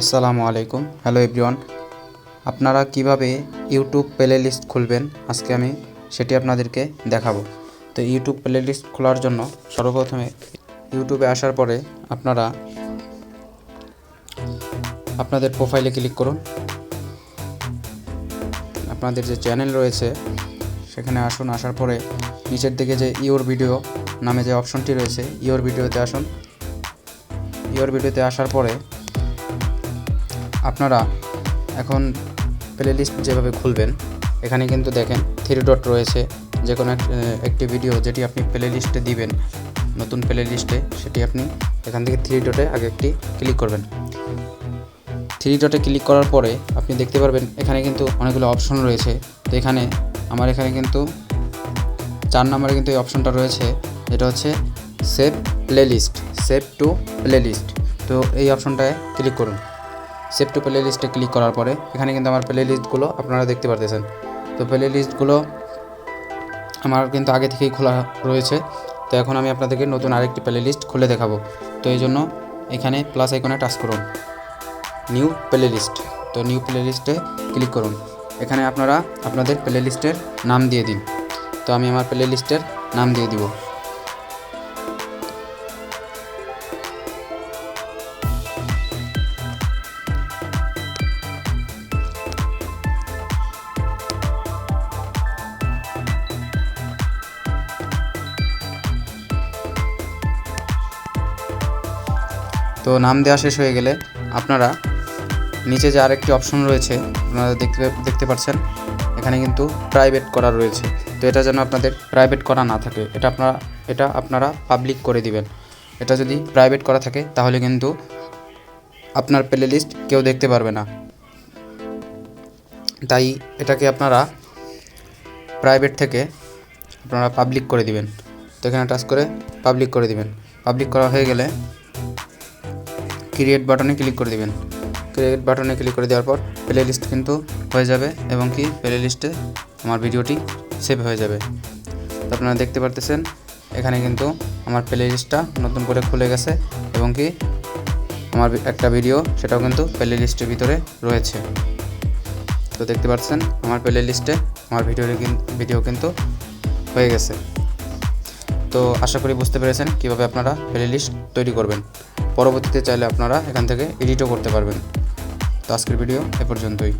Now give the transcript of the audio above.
আসসালামু আলাইকুম। Hello everyone আপনারা কীভাবে ইউটিউব প্লে লিস্ট খুলবেন? আজকে আমি সেটি আপনাদেরকে দেখাবো। তো ইউটিউব প্লে লিস্ট খোলার জন্য সর্বপ্রথমে ইউটিউবে আসার পরে আপনারা আপনাদের প্রোফাইলে ক্লিক করুন। আপনাদের যে চ্যানেল রয়েছে, সেখানে আসুন। আসার পরে নিচের দিকে যে ইওর ভিডিও নামে যে অপশনটি রয়েছে ইওর ভিডিওতে আসুন। ইওর ভিডিওতে আসার পরে আপনারা এখন প্লে লিস্ট যেভাবে খুলবেন, এখানে কিন্তু দেখেন থ্রি ডট রয়েছে। যে কোনো এক- একটি ভিডিও যেটি আপনি প্লে লিস্টে দিবেন, নতুন প্লে লিস্টে সেটি আপনি এখান থেকে থ্রি ডটে আগে একটি ক্লিক করবেন। থ্রি ডটে ক্লিক করার পরে আপনি দেখতে পারবেন এখানে কিন্তু অনেকগুলো অপশন রয়েছে। তো এখানে আমার এখানে কিন্তু চার নম্বরে কিন্তু এই অপশনটা রয়েছে, যেটা হচ্ছে save playlist save to playlist তো এই অপশনটায় ক্লিক করুন। সেভ টু প্লে লিস্টে ক্লিক করার পরে এখানে কিন্তু আমার প্লে লিস্টগুলো আপনারা দেখতে পারতেছেন। তো প্লে লিস্টগুলো আমার কিন্তু আগে থেকেই খোলা রয়েছে। তো এখন আমি আপনাদেরকে নতুন আরেকটি প্লে লিস্ট খুলে দেখাবো। তো এই জন্য এখানে প্লাস আইকনে টাচ করুন। নিউ প্লে লিস্ট তো নিউ প্লে লিস্টে ক্লিক করুন। এখানে আপনারা আপনাদের প্লে লিস্টের নাম দিয়ে দিন। তো আমি আমার প্লে লিস্টের নাম দিয়ে দিব। তো নাম দেওয়া শেষ হয়ে গেলে আপনারা নিচে যে আরেকটি অপশন রয়েছে, আপনারা দেখতে দেখতে পাচ্ছেন, এখানে কিন্তু প্রাইভেট করা রয়েছে। তো এটা যেন আপনাদের প্রাইভেট করা না থাকে, এটা আপনারা এটা আপনারা পাবলিক করে দিবেন। এটা যদি প্রাইভেট করা থাকে, তাহলে কিন্তু আপনার প্লে লিস্ট কেউ দেখতে পারবে না। তাই এটাকে আপনারা প্রাইভেট থেকে আপনারা পাবলিক করে দিবেন। তো এখানে টাচ করে পাবলিক করে দিবেন। পাবলিক করা হয়ে গেলে ক্রিয়েট বাটনে ক্লিক করে দিবেন। ক্রিয়েট বাটনে ক্লিক করে দেওয়ার পর প্লে লিস্ট কিন্তু হয়ে যাবে এবং কি প্লে লিস্টে আমার ভিডিওটি সেভ হয়ে যাবে। আপনারা দেখতে পারতেছেন, এখানে কিন্তু আমার প্লে লিস্টটা নতুন করে খুলে গেছে এবং কি আমার একটা ভিডিও সেটাও কিন্তু প্লে লিস্টের ভিতরে রয়েছে। তো দেখতে পাচ্ছেন আমার প্লে লিস্টে আমার ভিডিও ভিডিও কিন্তু হয়ে গেছে। তো আশা করি বুঝতে পেরেছেন কীভাবে আপনারা প্লে লিস্ট তৈরি করবেন। পরবর্তীতে চাইলে আপনারা এখান থেকে এডিটও করতে পারবেন। তো আজকের ভিডিও এ পর্যন্তই।